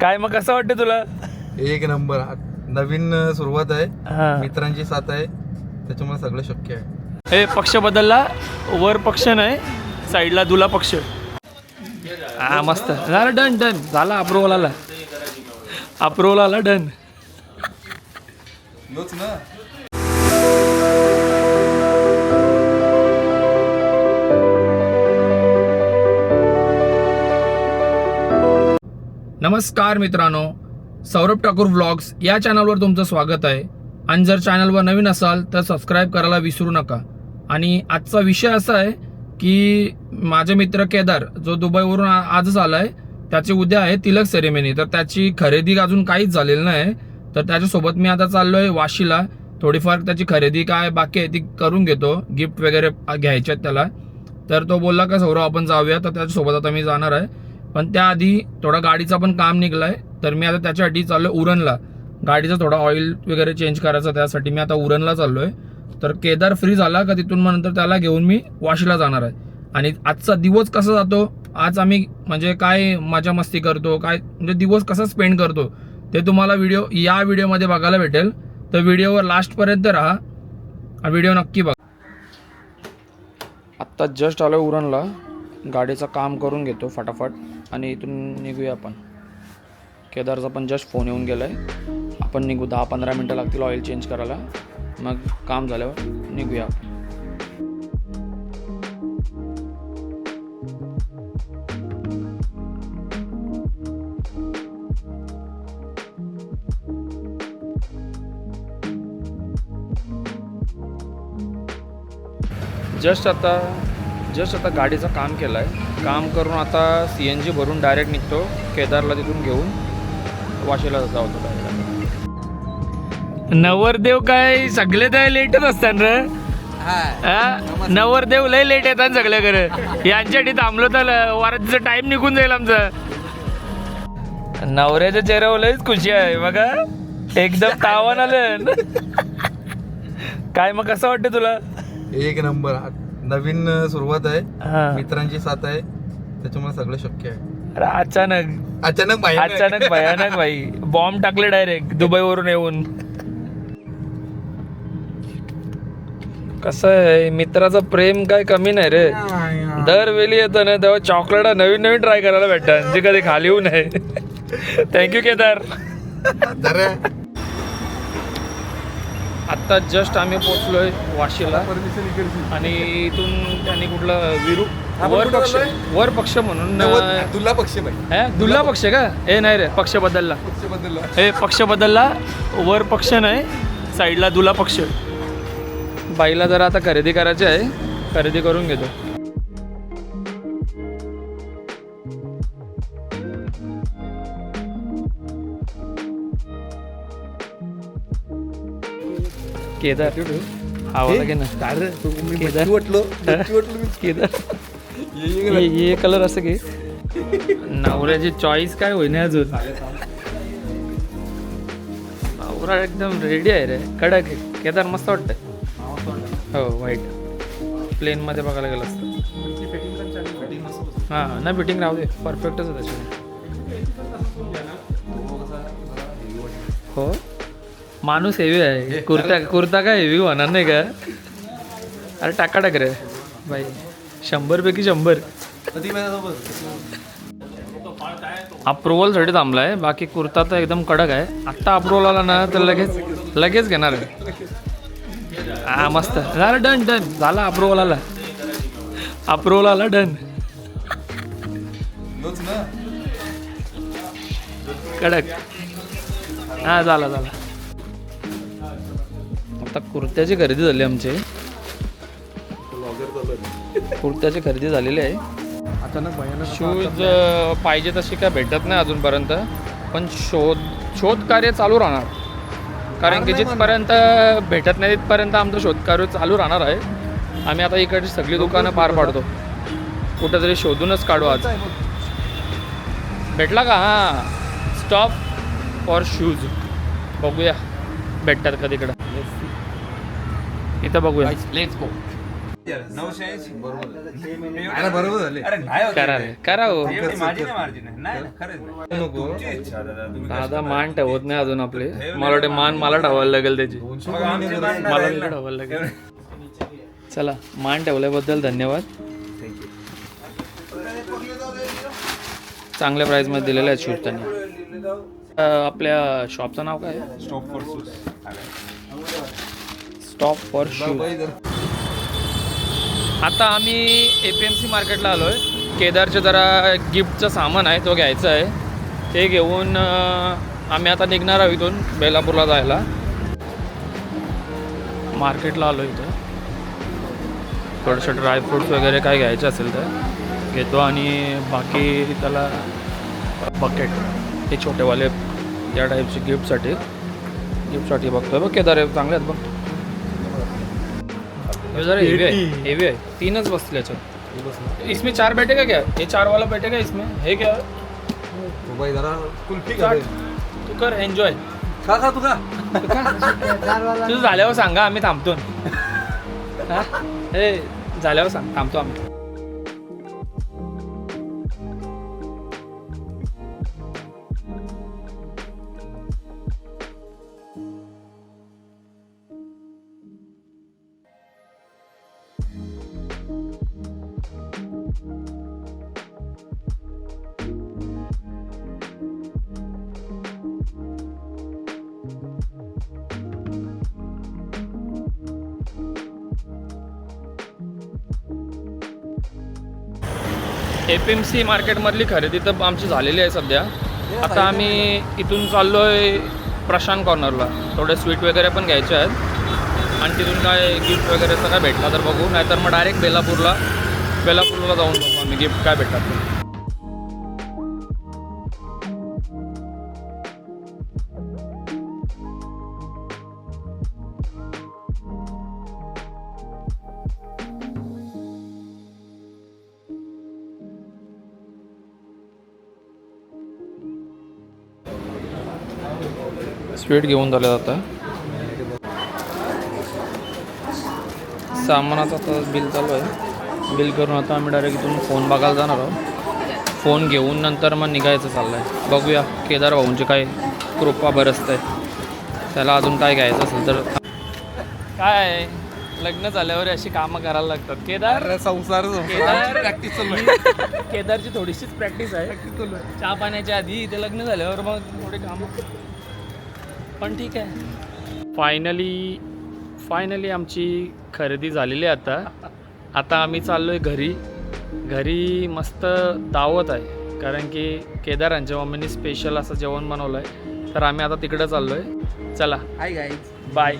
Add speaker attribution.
Speaker 1: काय मग कसं वाटतं तुला?
Speaker 2: एक नंबर. नवीन सुरुवात आहे. मित्रांची साथ आहे. त्याच्यामुळे सगळं शक्य आहे.
Speaker 1: हे पक्ष बदलला वर पक्ष नाही साईडला दुला पक्ष. हा मस्त. झालं डन डन. झाला अप्रुव्हल आला. अप्रुव्हल आला डन. नमस्कार मित्रांनो सौरभ ठाकूर व्लॉग्स या चॅनलवर तुमचं स्वागत आहे. आणि जर चॅनलवर नवीन असाल तर सबस्क्राईब करायला विसरू नका. आणि आजचा विषय असा आहे की माझे मित्र केदार जो दुबईवरून आजच आला आहे त्याची उद्या आहे तिलक सेरेमनी तर त्याची खरेदी अजून काहीच झालेली नाही. तर त्याच्यासोबत मी आता चाललो आहे वाशीला. थोडीफार त्याची खरेदी काय बाकी आहे ती करून घेतो. गिफ्ट वगैरे घ्यायचे आहेत त्याला. तर तो बोलला का सौरभ आपण जाऊया. तर त्याच्यासोबत आता मी जाणार आहे. पण त्याआधी थोडा गाडीचा पण काम निघलाय. तर मी आता त्याच्यासाठी चाललोय उरणला. गाडीचा थोडा ऑइल वगैरे चेंज करायचा त्यासाठी मी आता उरणला चाललोय. तर केदार फ्री झाला का तिथून मग नंतर त्याला घेऊन मी वाशीला जाणार आहे. आणि आजचा दिवस कसा जातो? आज आम्ही म्हणजे काय मजा मस्ती करतो? काय म्हणजे दिवस कसा स्पेंड करतो? ते तुम्हाला व्हिडिओ या व्हिडिओमध्ये बघायला भेटेल. तर व्हिडिओवर लास्टपर्यंत राहा. हा व्हिडिओ नक्की बघा. आत्ता जस्ट आलो उरणला. गाडीचं काम करून घेतो फटाफट. आणि इथून निघूया आपण. केदारचा पण जस्ट फोन येऊन गेला आहे आपण निघू दहा पंधरा मिनटं लागतील ऑइल चेंज करायला. मग काम झाल्यावर निघूया आपण. जस्ट आता जस्ट आता गाडीचं काम केलं आहे काम करून आता सी एन जी भरून डायरेक्ट निघतो. केदारला तिथून घेऊन वाशीला जातो डायरेक्ट नवरदेव काय सगळे तर लेटच असतात रे. हा? नवरदेव लय लेट येतात सगळे करे यांच्यासाठी थांबलो तर वाराचा टाइम निघून जाईल आमचा. नवऱ्याच्या चेहऱ्यावर लयच खुशी आहे बघा. एकदम तावान आलं. काय मग कसं वाटतं तुला?
Speaker 2: एक नंबर. नवीन सुरुवात आहे. मित्रांची साथ आहे. त्याच्यामुळे सगळं शक्य आहे.
Speaker 1: अरे अचानक.
Speaker 2: अचानक बाहेर
Speaker 1: अचानक भयानक भाई. बॉम्ब टाकले डायरेक्ट दुबईवरून येऊन. कसं आहे? मित्राचं प्रेम काय कमी नाही रे. दरवेळी येतं ना तेव्हा चॉकलेट नवीन नवीन ट्राय करायला भेटतात. जे कधी खाली येऊ नये. Thank you Kedar. आत्ता जस्ट आम्ही पोचलोय वाशीला. आणि इथून त्यांनी कुठलं विरू
Speaker 2: आपण
Speaker 1: वर पक्ष? वर पक्ष म्हणून
Speaker 2: तुला पक्ष
Speaker 1: हे, दुल्ला पक्ष का? हे नाही रे पक्ष बदलला.
Speaker 2: पक्ष बदलला.
Speaker 1: हे पक्ष बदलला वर पक्ष नाही साईडला दुला पक्ष. बाईला जरा आता खरेदी करायची आहे. खरेदी करून घेतो. केदार. आवाज घे ना. केदार.
Speaker 2: वाटलो.
Speaker 1: केदार. हे कलर. असं घे. नवऱ्याची चॉईस काय होईना अजून. नवरा एकदम रेडी आहे रे. कडक आहे. केदार मस्त वाटतंय. हो व्हाईट प्लेन मध्ये बघायला गेलं असतं. हां नाही फिटिंग राहू दे. परफेक्टच आहे त्याच्याने हो? माणूस हेवी आहे. कुर्ता कुर्ता काय हेवी होणार नाही का? अरे टाका टाक रे. बाई शंभर. पैकी शंभर अप्रुव्हलसाठी थांबला आहे बाकी कुर्ता तर एकदम कडक आहे. आत्ता अप्रुव्हल आला ना तर लगेच लगेच घेणार आहे. हा मस्त. झालं डन डन झाला अप्रुव्हल आला. अप्रुव्हल आला डन कडक. हा झाला झाला. आता कुर्त्याची खरेदी झाली आमची. कुर्त्याची खरेदी झालेली आहे.
Speaker 2: अचानक भयानक
Speaker 1: शूज पाहिजे तशी काय भेटत नाही अजूनपर्यंत. पण शोध शोध कार्य चालू राहणार. कारण की जिथपर्यंत भेटत नाही तिथपर्यंत आमचं शोधकार्य चालू राहणार आहे. आम्ही आता इकडची सगळी दुकानं पार पाडतो. कुठंतरी शोधूनच काढू आज. भेटला का? हां. स्टॉप फॉर शूज बघूया. भेटतात का तिकडं? इथं बघूया.
Speaker 3: नऊशे ऐंशी.
Speaker 2: बरोबर झाले.
Speaker 1: करा रे. करा हो.
Speaker 3: दादा
Speaker 1: मान ठेवत नाही अजून आपले. मला वाटते मान मला ठेवायला लागेल त्याची. मला. ठेवायला लागेल. चला मान ठेवल्याबद्दल धन्यवाद. चांगल्या प्राइसमध्ये दिलेले आहेत शूज त्यांनी. आपल्या शॉपचं नाव काय? आहे
Speaker 3: stop for shoes
Speaker 1: stop for shoes आता आम्ही ए पी एम सी मार्केटला आलो आहे केदारचं जरा गिफ्टचं सामान आहे तो घ्यायचं आहे. ते घेऊन आम्ही आता निघणार आहोत इथून बेलापूरला जायला. मार्केटला आलो इथं. थोडंसं ड्रायफ्रूट्स वगैरे काय घ्यायचे असेल तर घेतो आणि बाकी त्याला बकेट हे छोटेवाले या टाईपचे गिफ्टसाठी गिफ्टसाठी बघतोय बघ केदार चांगले आहेत बघ. ये जरा हेवी है हेवी है तीनच याच्यात. इसमें चार बैठेगा क्या? ये चार वाला बैठेगा इसमें? है क्या?
Speaker 2: बाई जरा कुल्फी
Speaker 1: चाट. तू कर एन्जॉय
Speaker 2: खा खा तुका
Speaker 1: तुझं झाल्यावर सांगा आम्ही थांबतो. हा? हे झाल्यावर सांग थांबतो आम्ही. ए पी एम सी मार्केटमधली खरेदी तर आमची झालेली आहे सध्या. आता आम्ही इथून चाललो आहे प्रशांत कॉर्नरला थोडे स्वीट वगैरे पण घ्यायचे आहेत. आणि तिथून काय गिफ्ट वगैरे काय भेटला तर बघू. नाहीतर मग डायरेक्ट बेलापूरला बेलापूरला जाऊन बघू आम्ही गिफ्ट काय भेटतात स्वीट घेऊन झालं जातं सामानाचं आता बिल चालू आहे. बिल करून आता आम्ही डायरेक्ट इथून फोन बघायला जाणार आहोत. फोन घेऊन नंतर मग निघायचं चाललं आहे बघूया केदार भाऊंचे काय कृपा बरसत. आहे त्याला अजून काय घ्यायचं असेल तर. काय? लग्न झाल्यावर अशी कामं करायला लागतात. केदार?
Speaker 2: संसार
Speaker 1: केदार?
Speaker 2: प्रॅक्टिस चालू आहे.
Speaker 1: केदारची थोडीशीच प्रॅक्टिस आहे. चहा पाण्याच्या आधी इथे लग्न झाल्यावर मग थोडे काम. पण ठीक आहे. फायनली फायनली आमची खरेदी झालेली आहे आता. आता आम्ही चाललो आहे घरी. घरी मस्त दावत आहे. कारण की केदारांच्या मम्मीने स्पेशल असं जेवण बनवलं आहे तर आम्ही आता तिकडं चाललो आहे चला
Speaker 2: हाय गाईज
Speaker 1: बाय